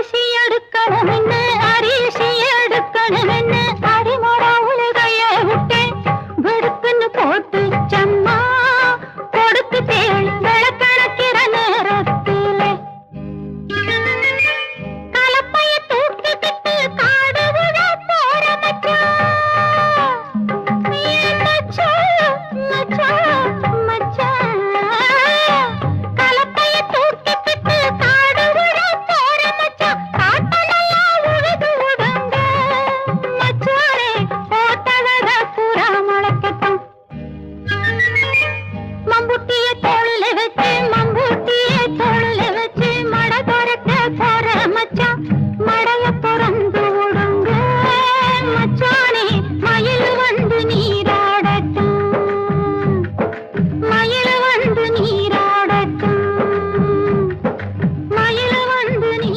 அரிசி எடுக்கணும் என்ன? அரிசி எடுக்கணும் என்ன? அரிமடா உலகைய விட்டு வெடுக்குன்னு போட்டு